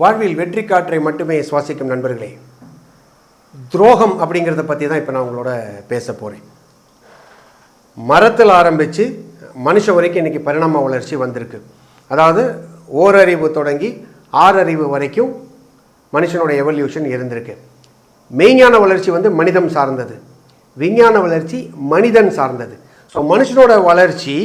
வாழ்வில் வெற்றி காற்றை மட்டுமே சுவாசிக்கும் நண்பர்களே துரோகம் அப்படிங்கிறத பற்றி தான் இப்போ நான் உங்களோட பேச போகிறேன் மரத்தில் ஆரம்பித்து மனுஷன் வரைக்கும் இன்றைக்கி பரிணாம வளர்ச்சி வந்திருக்கு. அதாவது ஓரறிவு தொடங்கி ஆறறிவு வரைக்கும் மனுஷனோட எவல்யூஷன் இருந்திருக்கு. மெய்ஞான வளர்ச்சி வந்து மனிதம் சார்ந்தது. விஞ்ஞான வளர்ச்சி மனிதன் சார்ந்தது. ஸோ மனுஷனோட வளர்ச்சி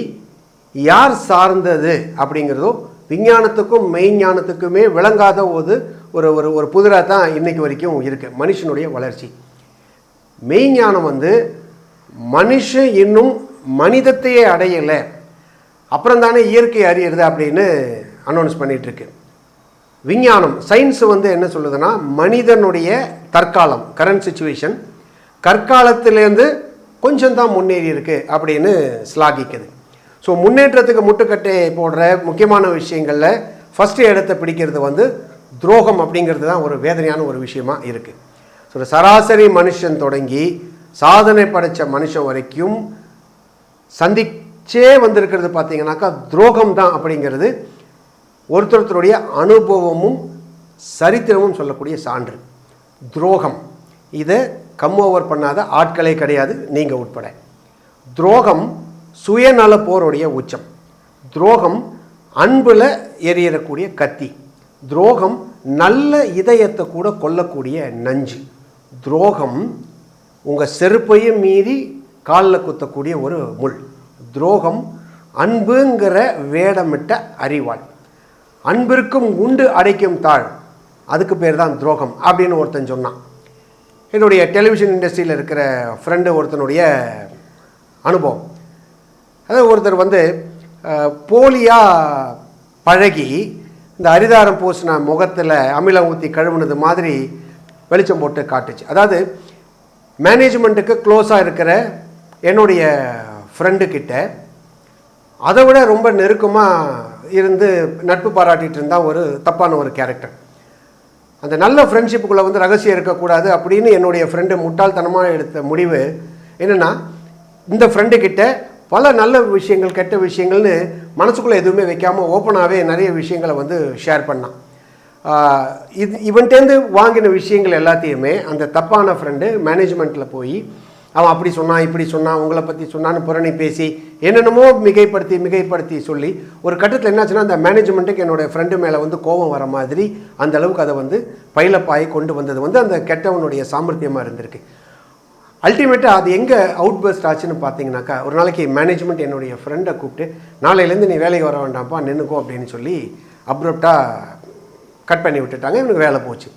யார் சார்ந்தது அப்படிங்கிறதோ விஞ்ஞானத்துக்கும் மெய்ஞானத்துக்குமே விளங்காத ஒரு ஒரு ஒரு ஒரு புதிராக தான் இன்றைக்கு வரைக்கும் இருக்குது மனுஷனுடைய வளர்ச்சி. மெய்ஞானம் வந்து மனுஷன் இன்னும் மனிதத்தையே அடையலை. அப்புறம் தானே இயற்கை அறியிறது அப்படின்னு அனௌன்ஸ் பண்ணிகிட்ருக்கு விஞ்ஞானம் சயின்ஸ் வந்து என்ன சொல்லுதுன்னா மனிதனுடைய தற்காலம் கரண்ட் சுச்சுவேஷன் கற்காலத்திலேருந்து கொஞ்சம் தான் முன்னேறி இருக்குது அப்படின்னு ஸ்லாகிக்குது ஸோ முன்னேற்றத்துக்கு முட்டுக்கட்டை போடுற முக்கியமான விஷயங்களில் ஃபஸ்ட்டு இடத்தை பிடிக்கிறது வந்து துரோகம் அப்படிங்கிறது தான் ஒரு வேதனையான ஒரு விஷயமா இருக்குது ஸோ சராசரி மனுஷன் தொடங்கி சாதனை படைத்த மனுஷன் வரைக்கும் சந்திச்சே வந்திருக்கிறது பார்த்தீங்கன்னாக்கா துரோகம் தான் அப்படிங்கிறது ஒருத்தருத்தருடைய அனுபவமும் சரித்திரமும் சொல்லக்கூடிய சான்று. துரோகம். இதை கம் ஓவர் பண்ணாத ஆட்களே கிடையாது. நீங்கள் உட்பட. துரோகம் சுயநல போருடைய உச்சம். துரோகம் அன்பில் எரியக்கூடிய கத்தி. துரோகம் நல்ல இதயத்தை கூட கொல்லக்கூடிய நஞ்சு. துரோகம் உங்கள் செருப்பையும் மீறி காலில் குத்தக்கூடிய ஒரு முள். துரோகம் அன்புங்கிற வேடமிட்ட அறிவாள். அன்பிற்கும் உண்டு அடைக்கும் தாழ் அதுக்கு பேர் தான் துரோகம் அப்படின்னு ஒருத்தன் சொன்னான். என்னுடைய டெலிவிஷன் இண்டஸ்ட்ரியில் இருக்கிற ஃப்ரெண்டு ஒருத்தனுடைய அனுபவம். அதாவது ஒருத்தர் வந்து போலியாக பழகி இந்த அரிதாரம் பூசின முகத்தில் அமிலம் ஊற்றி கழுவுனது மாதிரி வெளிச்சம் போட்டு காட்டுச்சு. அதாவது மேனேஜ்மெண்ட்டுக்கு க்ளோஸாக இருக்கிற என்னுடைய ஃப்ரெண்டுக்கிட்ட அதை விட ரொம்ப நெருக்கமாக இருந்து நட்பு பாராட்டிகிட்டு இருந்தால் ஒரு தப்பான ஒரு கேரக்டர் அந்த நல்ல ஃப்ரெண்ட்ஷிப்புக்குள்ளே வந்து ரகசியம் இருக்கக்கூடாது அப்படின்னு என்னுடைய ஃப்ரெண்டு முட்டாள்தனமாக எடுத்த முடிவு என்னென்னா இந்த ஃப்ரெண்டுக்கிட்ட பல நல்ல விஷயங்கள் கெட்ட விஷயங்கள்னு மனசுக்குள்ளே எதுவுமே வைக்காமல் ஓப்பனாகவே நிறைய விஷயங்களை வந்து ஷேர் பண்ணான். இது இவன்ட்டேருந்து வாங்கின விஷயங்கள் எல்லாத்தையுமே அந்த தப்பான ஃப்ரெண்டு மேனேஜ்மெண்ட்டில் போய் அவன் அப்படி சொன்னான் இப்படி சொன்னான் உங்களை பற்றி சொன்னான்னு புறணி பேசி என்னென்னமோ மிகைப்படுத்தி மிகைப்படுத்தி சொல்லி ஒரு கட்டத்தில் என்னாச்சுன்னா அந்த மேனேஜ்மெண்ட்டுக்கு என்னோடய ஃப்ரெண்டு மேலே வந்து கோபம் வர மாதிரி அந்த அளவுக்கு அதை வந்து பைலப்பாய் கொண்டு வந்தது வந்து அந்த கெட்டவனுடைய சாமர்த்தியமாக இருந்திருக்கு. அல்டிமேட்டாக அது எங்கே அவுட் பர்ஸ்ட் ஆச்சுன்னு பார்த்தீங்கன்னாக்கா ஒரு நாளைக்கு மேனேஜ்மெண்ட் என்னுடைய ஃப்ரெண்டை கூப்பிட்டு நாளையிலேருந்து நீ வேலைக்கு வர வேண்டாம்ப்பா நின்றுக்கோ அப்படின்னு சொல்லி அப்ரப்டாக கட் பண்ணி விட்டுட்டாங்க. இவனுக்கு வேலை போச்சு.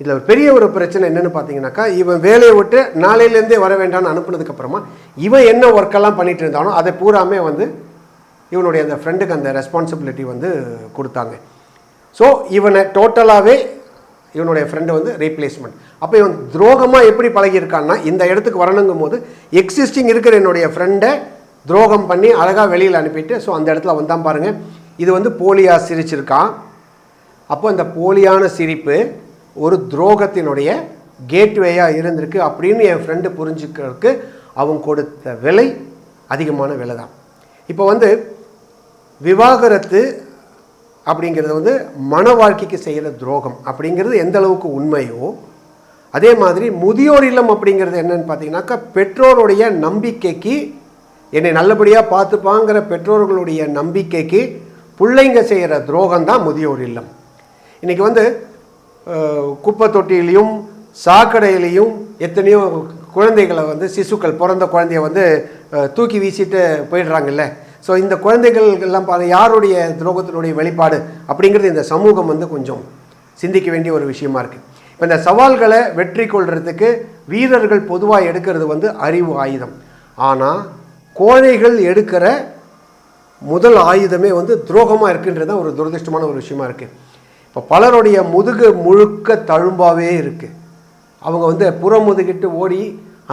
இதில் ஒரு பெரிய ஒரு பிரச்சனை என்னென்னு பார்த்தீங்கன்னாக்கா இவன் வேலையை விட்டு நாளையிலேருந்தே வர வேண்டாம்னு அனுப்புனதுக்கப்புறமா இவன் என்ன ஒர்க்கெல்லாம் பண்ணிகிட்டு இருந்தானோ அதை பூராமே வந்து இவனுடைய அந்த ஃப்ரெண்டுக்கு அந்த ரெஸ்பான்சிபிலிட்டி வந்து கொடுத்தாங்க. ஸோ இவனை டோட்டலாகவே இவனுடைய ஃப்ரெண்டு வந்து ரீப்ளேஸ்மெண்ட் அப்போ இவன் துரோகமாக எப்படி பழகியிருக்கான்னா இந்த இடத்துக்கு வரணுங்கும் போது எக்ஸிஸ்டிங் இருக்கிற என்னுடைய ஃப்ரெண்டை துரோகம் பண்ணி அழகாக வெளியில் அனுப்பிட்டு ஸோ அந்த இடத்துல வந்தான் பாருங்கள் இது வந்து போலியாக சிரிச்சிருக்கான். அப்போ அந்த போலியான சிரிப்பு ஒரு துரோகத்தினுடைய கேட்வேயாக இருந்திருக்கு அப்படின்னு என் ஃப்ரெண்டு புரிஞ்சுக்கிறதுக்கு அவன் கொடுத்த விலை அதிகமான விலை தான் இப்போ வந்து விவாகரத்து அப்படிங்கிறது வந்து மன வாழ்க்கைக்கு செய்கிற துரோகம் அப்படிங்கிறது எந்த அளவுக்கு உண்மையோ அதே மாதிரி முதியோர் இல்லம் அப்படிங்கிறது என்னன்னு பார்த்தீங்கன்னாக்கா பெற்றோருடைய நம்பிக்கைக்கு என்னை நல்லபடியாக பார்த்துப்பாங்கிற பெற்றோர்களுடைய நம்பிக்கைக்கு பிள்ளைங்க செய்கிற துரோகம் தான் முதியோர் இல்லம். இன்றைக்கி வந்து குப்பை தொட்டியிலையும் சாக்கடையிலையும் எத்தனையோ குழந்தைகளை வந்து சிசுக்கள் பிறந்த குழந்தைய வந்து தூக்கி வீசிட்டு போயிடுறாங்கல்ல. ஸோ இந்த குழந்தைகள் எல்லாம் பாரு யாருடைய துரோகத்தினுடைய வெளிப்பாடு அப்படிங்கிறது இந்த சமூகம் வந்து கொஞ்சம் சிந்திக்க வேண்டிய ஒரு விஷயமா இருக்குது இப்போ இந்த சவால்களை வெற்றி கொள்றதுக்கு வீரர்கள் பொதுவாக எடுக்கிறது வந்து அறிவு ஆயுதம். ஆனால் கோழைகள் எடுக்கிற முதல் ஆயுதமே வந்து துரோகமாக இருக்குன்றது தான் ஒரு துரதிருஷ்டமான ஒரு விஷயமா இருக்குது இப்போ பலருடைய முதுகு முழுக்க தழும்பாகவே இருக்குது அவங்க வந்து புறமுதுகிட்டு ஓடி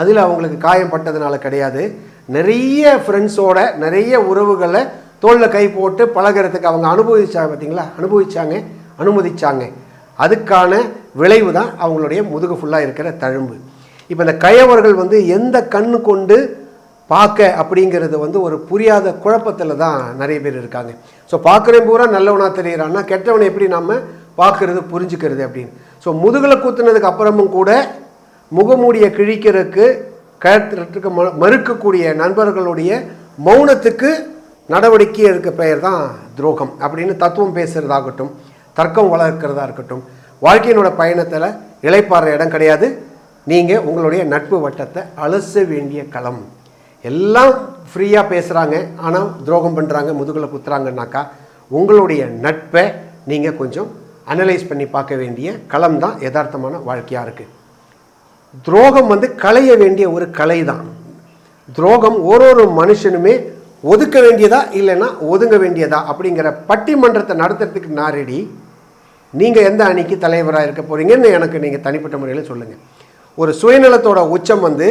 அதில் அவங்களுக்கு காயப்பட்டதுனால கிடையாது. நிறைய ஃப்ரெண்ட்ஸோட நிறைய உறவுகளை தோளில் கை போட்டு பழகுறதுக்கு அவங்க அனுபவிச்சாங்க பார்த்தீங்களா அனுபவிச்சாங்க அனுமதிச்சாங்க. அதுக்கான விளைவு தான் அவங்களுடைய முதுகு ஃபுல்லாக இருக்கிற தழும்பு. இப்போ இந்த கயவர்கள் வந்து எந்த கண்ணு கொண்டு பார்க்க அப்படிங்கிறது வந்து ஒரு புரியாத குழப்பத்தில் தான் நிறைய பேர் இருக்காங்க. ஸோ பார்க்குறேன் பூரா நல்லவனாக தெரிகிறான்னா கெட்டவனை எப்படி நம்ம பார்க்கறது புரிஞ்சுக்கிறது அப்படின்னு. ஸோ முதுகில் குத்துனதுக்கு அப்புறமும் கூட முகமூடியை கிழிக்கிறதுக்கு கழத்துறதுக்கு ம மறுக்கக்கூடிய நண்பர்களுடைய மௌனத்துக்கு நடவடிக்கை எடுக்க பெயர் தான் துரோகம் அப்படின்னு தத்துவம் பேசுகிறதாகட்டும் தர்க்கம் வளர்க்கிறதா இருக்கட்டும் வாழ்க்கையினோட பயணத்தில் இழைப்பாடுற இடம் கிடையாது. நீங்கள் உங்களுடைய நட்பு வட்டத்தை அலச வேண்டிய களம். எல்லாம் ஃப்ரீயாக பேசுகிறாங்க ஆனால் துரோகம் பண்ணுறாங்க முதுகில் குத்துறாங்கன்னாக்கா உங்களுடைய நட்பை நீங்கள் கொஞ்சம் அனலைஸ் பண்ணி பார்க்க வேண்டிய களம் தான் யதார்த்தமான வாழ்க்கையாக இருக்குது துரோகம் வந்து களைய வேண்டிய ஒரு கலை தான். துரோகம் ஒரு ஒரு மனுஷனுமே ஒதுக்க வேண்டியதா இல்லைன்னா ஒதுங்க வேண்டியதா அப்படிங்கிற பட்டிமன்றத்தை நடத்துறதுக்கு நான் ரெடி நீங்கள் எந்த அணிக்கு தலைவராக இருக்க போகிறீங்கன்னு எனக்கு நீங்கள் தனிப்பட்ட முறையில் சொல்லுங்கள் ஒரு சுயநலத்தோட உச்சம் வந்து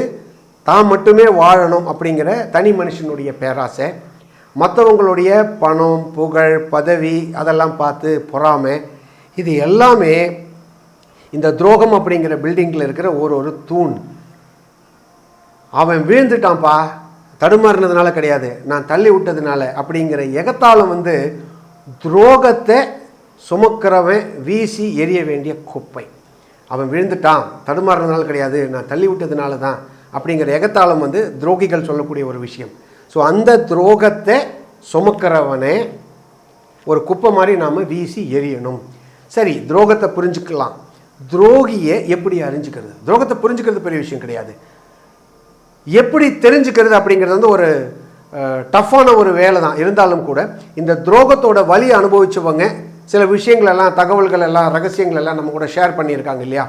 தான் மட்டுமே வாழணும் அப்படிங்கிற தனி மனுஷனுடைய பேராசை. மற்றவங்களுடைய பணம் புகழ் பதவி அதெல்லாம் பார்த்து பொறாமை. இது எல்லாமே இந்த துரோகம் அப்படிங்கிற பில்டிங்கில் இருக்கிற ஒரு ஒரு தூண். அவன் வீழ்ந்துட்டான்ப்பா. தடுமாறினதுனால கிடையாது. நான் தள்ளி விட்டதுனால அப்படிங்கிற எகத்தாலும் வந்து துரோகத்தை சுமக்கிறவன் வீசி எரிய வேண்டிய குப்பை. அவன் விழுந்துட்டான். தடுமாறுறதுனால கிடையாது. நான் தள்ளி விட்டதுனால தான். அப்படிங்கிற எகத்தாளம் வந்து துரோகிகள் சொல்லக்கூடிய ஒரு விஷயம். ஸோ அந்த துரோகத்தை சுமக்கிறவனே ஒரு குப்பை மாதிரி நாம் வீசி எரியணும். சரி துரோகத்தை புரிஞ்சுக்கலாம். துரோகியை எப்படி அறிஞ்சுக்கிறது? துரோகத்தை புரிஞ்சுக்கிறது பெரிய விஷயம் கிடையாது. எப்படி தெரிஞ்சுக்கிறது அப்படிங்கிறது வந்து ஒரு டஃப்பான ஒரு வேலை தான் இருந்தாலும் கூட இந்த துரோகத்தோட வழி அனுபவிச்சவங்க சில விஷயங்கள் எல்லாம் தகவல்கள் எல்லாம் ரகசியங்கள் எல்லாம் நம்ம கூட ஷேர் பண்ணியிருக்காங்க இல்லையா?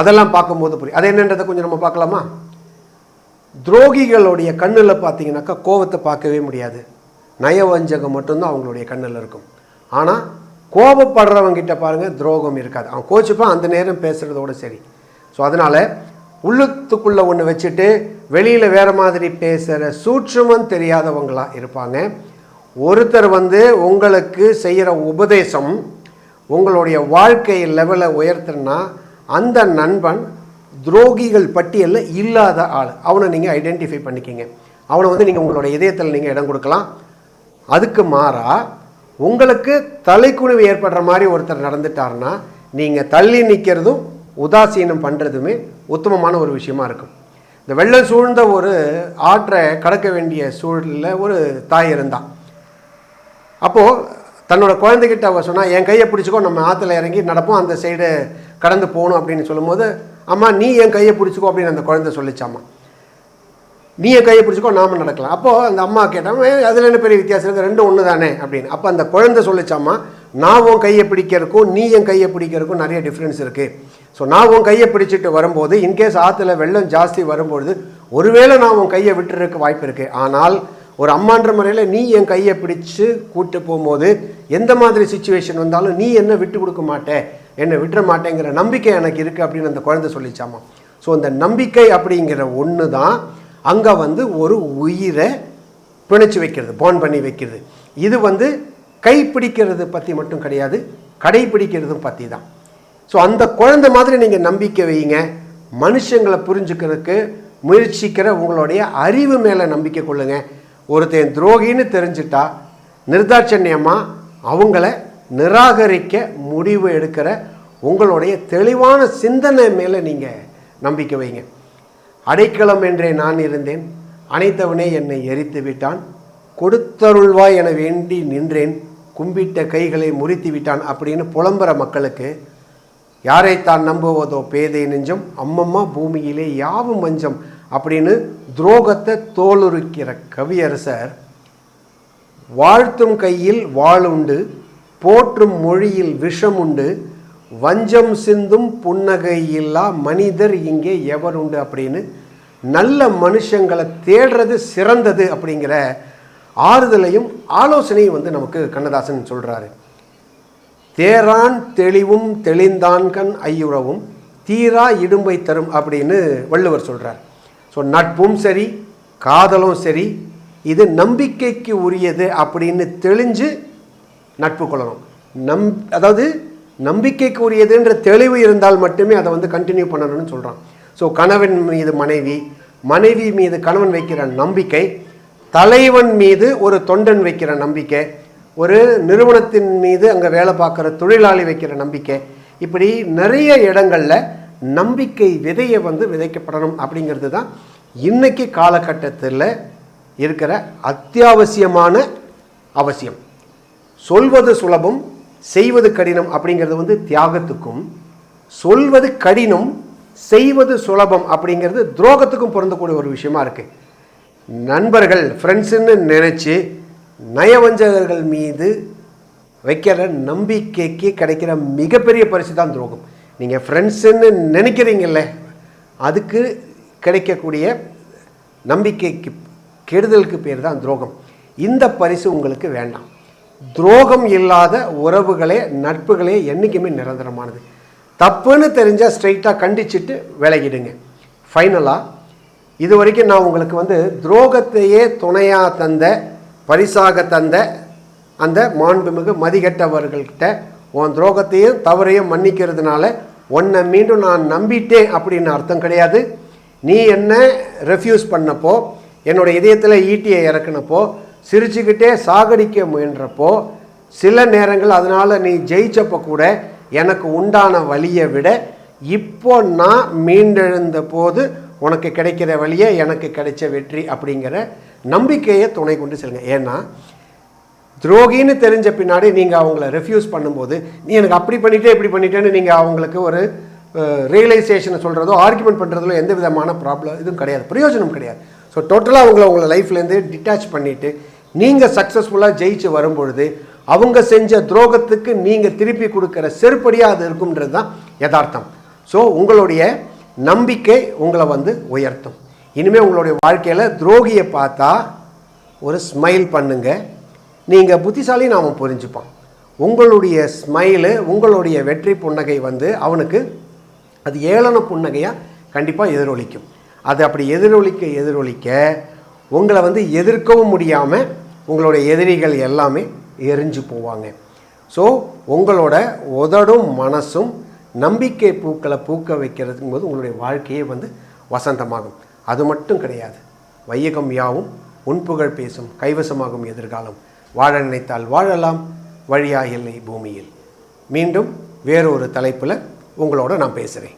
அதெல்லாம் பார்க்கும்போது புரியும் அது என்னன்றதை கொஞ்சம் நம்ம பார்க்கலாமா? துரோகிகளுடைய கண்ணில் பார்த்தீங்கன்னாக்கா கோபத்தை பார்க்கவே முடியாது. நயவஞ்சகம் மட்டும்தான் அவங்களுடைய கண்ணில் இருக்கும். ஆனால் கோபப்படுறவங்கிட்ட பாருங்கள் துரோகம் இருக்காது. அவன் கோச்சுப்பான் அந்த நேரம் பேசுகிறதோட சரி. ஸோ அதனால் உள்ளத்துக்குள்ளே ஒன்று வச்சுட்டு வெளியில் வேறு மாதிரி பேசுகிற சூட்சுமம் தெரியாதவங்களாக இருப்பாங்க. ஒருத்தர் வந்து உங்களுக்கு செய்கிற உபதேசம் உங்களுடைய வாழ்க்கை லெவலை உயர்த்தணும்னா அந்த நண்பன் துரோகிகள் பட்டியலில் இல்லாத ஆள். அவனை நீங்கள் ஐடென்டிஃபை பண்ணிக்கிங்க. அவனை வந்து நீங்கள் உங்களோட இதயத்தில் நீங்கள் இடம் கொடுக்கலாம். அதுக்கு மாறாக உங்களுக்கு தலைக்குனிவு ஏற்படுற மாதிரி ஒருத்தர் நடந்துட்டாருன்னா நீங்கள் தள்ளி நிற்கிறதும் உதாசீனம் பண்ணுறதுமே உத்தமமான ஒரு விஷயமா இருக்கும். இந்த வெள்ளம் சூழ்ந்த ஒரு ஆற்றை கடக்க வேண்டிய சூழலில் ஒரு தாய் இருந்தான் அப்போது தன்னோட குழந்தைகிட்ட அவள் சொன்னால் என் கையை பிடிச்சிக்கோ நம்ம ஆற்றுல இறங்கி நடப்போம் அந்த சைடு கடந்து போகணும் அப்படின்னு சொல்லும்போது அம்மா நீ என் கையை பிடிச்சிக்கோ அப்படின்னு அந்த குழந்தை சொல்லிச்சாம்மா நீ என் கையை பிடிச்சிக்கோ நாம நடக்கலாம். அப்போது அந்த அம்மா கேட்டால் அதில் என்ன பெரிய வித்தியாசம்? இருக்குது ரெண்டும் ஒன்று தானே அப்படின்னு. அப்போ அந்த குழந்தை சொல்லிச்சாம்மா நான் உன் கையை பிடிக்கிறதுக்கும் நீ என் கையை பிடிக்கிறதுக்கும் நிறைய டிஃப்ரென்ஸ் இருக்குது ஸோ நான் உன் கையை பிடிச்சிட்டு வரும்போது இன்கேஸ் ஆற்றுல வெள்ளம் ஜாஸ்தி வரும்பொழுது ஒருவேளை நான் உன் கையை விட்டுறதுக்கு வாய்ப்பு இருக்குது ஆனால் ஒரு அம்மான்ற முறையில் நீ என் கையை பிடிச்சு கூட்டு போகும்போது எந்த மாதிரி சுச்சுவேஷன் வந்தாலும் நீ என்ன விட்டு கொடுக்க மாட்டே. என்னை விட்டுற மாட்டேங்கிற நம்பிக்கை எனக்கு இருக்குது அப்படின்னு அந்த குழந்தை சொல்லிச்சாமா. ஸோ அந்த நம்பிக்கை அப்படிங்கிற ஒன்று தான் அங்கே வந்து ஒரு உயிரை பிணைச்சு வைக்கிறது போன் பண்ணி வைக்கிறது. இது வந்து கைப்பிடிக்கிறது பற்றி மட்டும் கிடையாது கடைப்பிடிக்கிறதும் பற்றி தான். ஸோ அந்த குழந்தை மாதிரி நீங்கள் நம்பிக்கை வைங்க. மனுஷங்களை புரிஞ்சுக்கிறதுக்கு முயற்சிக்கிற உங்களுடைய அறிவு மேலே நம்பிக்கை கொள்ளுங்கள் ஒருத்தன் துரோகின்னு தெரிஞ்சிட்டா நிர்தாட்சண்யமாக அவங்கள நிராகரிக்க முடிவு எடுக்கிற உங்களுடைய தெளிவான சிந்தனை மேலே நீங்கள் நம்பிக்கை வைங்க. அடைக்கலம் என்றே நான் இருந்தேன். அனைத்தவனே என்னை எரித்து விட்டான். கொடுத்தருள்வாய் என வேண்டி நின்றேன். கும்பிட்ட கைகளை முறித்து விட்டான் அப்படின்னு புலம்புற மக்களுக்கு யாரைத்தான் நம்புவதோ பேதை நெஞ்சம் அம்மம்மா பூமியிலே யாவும் மஞ்சம். அப்படின்னு துரோகத்தை தோலுரிக்கிற கவியரசர் வாழ்த்தும் கையில் வாளுண்டு போற்றும் மொழியில் விஷம் உண்டு வஞ்சம் சிந்தும் புன்னகையில்லா மனிதர் இங்கே எவர் உண்டு அப்படின்னு நல்ல மனுஷங்களை தேடுறது சிறந்தது அப்படிங்கிற ஆறுதலையும் ஆலோசனையும் வந்து நமக்கு கண்ணதாசன் சொல்கிறாரு தேரான் தெளிவும் தெளிந்தான்கண் ஐயுறவும் தீரா இடும்பை தரும் அப்படின்னு வள்ளுவர் சொல்கிறார் ஸோ நட்பும் சரி காதலும் சரி இது நம்பிக்கைக்கு உரியது அப்படின்னு தெளிஞ்சு நட்பு கொள்ளணும். நம் அதாவது நம்பிக்கைக்கு உரியதுன்ற தெளிவு இருந்தால் மட்டுமே அதை வந்து கண்டினியூ பண்ணணும்னு சொல்கிறான் ஸோ கணவன் மீது மனைவி மனைவி மீது கணவன் வைக்கிற நம்பிக்கை தலைவன் மீது ஒரு தொண்டன் வைக்கிற நம்பிக்கை ஒரு நிறுவனத்தின் மீது அங்கே வேலை பார்க்குற தொழிலாளி வைக்கிற நம்பிக்கை இப்படி நிறைய இடங்களில் நம்பிக்கை விதையை வந்து விதைக்கப்படணும் அப்படிங்கிறது தான் இன்றைக்கி காலகட்டத்தில் இருக்கிற அத்தியாவசியமான அவசியம். சொல்வது சுலபம் செய்வது கடினம் அப்படிங்கிறது வந்து தியாகத்துக்கும் சொல்வது கடினம் செய்வது சுலபம் அப்படிங்கிறது துரோகத்துக்கும் பொருந்தக்கூடிய ஒரு விஷயமா இருக்குது நண்பர்கள் ஃப்ரெண்ட்ஸுன்னு நினச்சி நயவஞ்சகர்கள் மீது வைக்கிற நம்பிக்கைக்கு கிடைக்கிற மிகப்பெரிய பரிசு தான் துரோகம். நீங்கள் ஃப்ரெண்ட்ஸுன்னு நினைக்கிறீங்கல்ல அதுக்கு கிடைக்கக்கூடிய நம்பிக்கைக்கு கெடுதலுக்கு பேர் தான் துரோகம். இந்த பரிசு உங்களுக்கு வேண்டாம். துரோகம் இல்லாத உறவுகளே நட்புகளே என்றைக்குமே நிரந்தரமானது. தப்புன்னு தெரிஞ்சால் ஸ்ட்ரைட்டாக கண்டிச்சிட்டு விலகிடுங்க. ஃபைனலாக இது வரைக்கும் நான் உங்களுக்கு வந்து துரோகத்தையே துணையாக தந்த பரிசாக தந்த அந்த மாண்புமிகு மதிகெட்டவர்கள்கிட்ட உன் துரோகத்தையும் தவறையும் மன்னிக்கிறதுனால உன்னை மீண்டும் நான் நம்பிட்டேன் அப்படின்னு அர்த்தம் கிடையாது. நீ என்ன ரெஃப்யூஸ் பண்ணப்போ என்னோட இதயத்தில் ஈட்டியை இறக்குனப்போ சிரிச்சுக்கிட்டே சாகடிக்க முயன்றப்போ சில நேரங்கள் அதனால் நீ ஜெயிச்சப்போ கூட எனக்கு உண்டான வழியை விட இப்போ நான் மீண்டெழுந்த போது உனக்கு கிடைக்கிற வழியை எனக்கு கிடைச்ச வெற்றி அப்படிங்கிற நம்பிக்கையை துணை கொண்டு செல்லுங்க. ஏன்னா துரோகின்னு தெரிஞ்ச பின்னாடி நீங்கள் அவங்கள ரெஃப்யூஸ் பண்ணும்போது நீ எனக்கு அப்படி பண்ணிட்டே இப்படி பண்ணிட்டேன்னு நீங்கள் அவங்களுக்கு ஒரு ரியலைசேஷனை சொல்கிறதோ ஆர்குமெண்ட் பண்ணுறதுல எந்த விதமான ப்ராப்ளம் இதுவும் கிடையாது. பிரயோஜனம் கிடையாது. ஸோ டோட்டலாக அவங்கள உங்களை லைஃப்லேருந்து டிட்டாச் பண்ணிவிட்டு நீங்கள் சக்ஸஸ்ஃபுல்லாக ஜெயிச்சு வரும்பொழுது அவங்க செஞ்ச துரோகத்துக்கு நீங்கள் திருப்பி கொடுக்குற செருப்படியாக அது இருக்கும்ன்றது தான் யதார்த்தம். ஸோ உங்களுடைய நம்பிக்கை உங்களை வந்து உயர்த்தும். இனிமேல் உங்களுடைய வாழ்க்கையில் துரோகியை பார்த்தா ஒரு ஸ்மைல் பண்ணுங்கள் நீங்கள் புத்திசாலி நாம் புரிஞ்சுப்பான். உங்களுடைய ஸ்மைலு உங்களுடைய வெற்றி புன்னகை வந்து அவனுக்கு அது ஏளன புன்னகையாக கண்டிப்பாக எதிரொலிக்கும். அது அப்படி எதிரொலிக்க எதிரொலிக்க உங்களை வந்து எதிர்க்கவும் முடியாமல் உங்களுடைய எதிரிகள் எல்லாமே எரிஞ்சு போவாங்க. ஸோ உங்களோட உதடும் மனசும் நம்பிக்கை பூக்களை பூக்க வைக்கிறதுங்கும் போது உங்களுடைய வாழ்க்கையே வந்து வசந்தமாகும். அது மட்டும் கிடையாது. வையகம் யாவும் உன்புகழ் பேசும் கைவசமாகும் எதிர்காலம். வாழ நினைத்தால் வாழலாம் வழியா இல்லை பூமியில். மீண்டும் வேறொரு தலைப்பில் உங்களோட நான் பேசுகிறேன்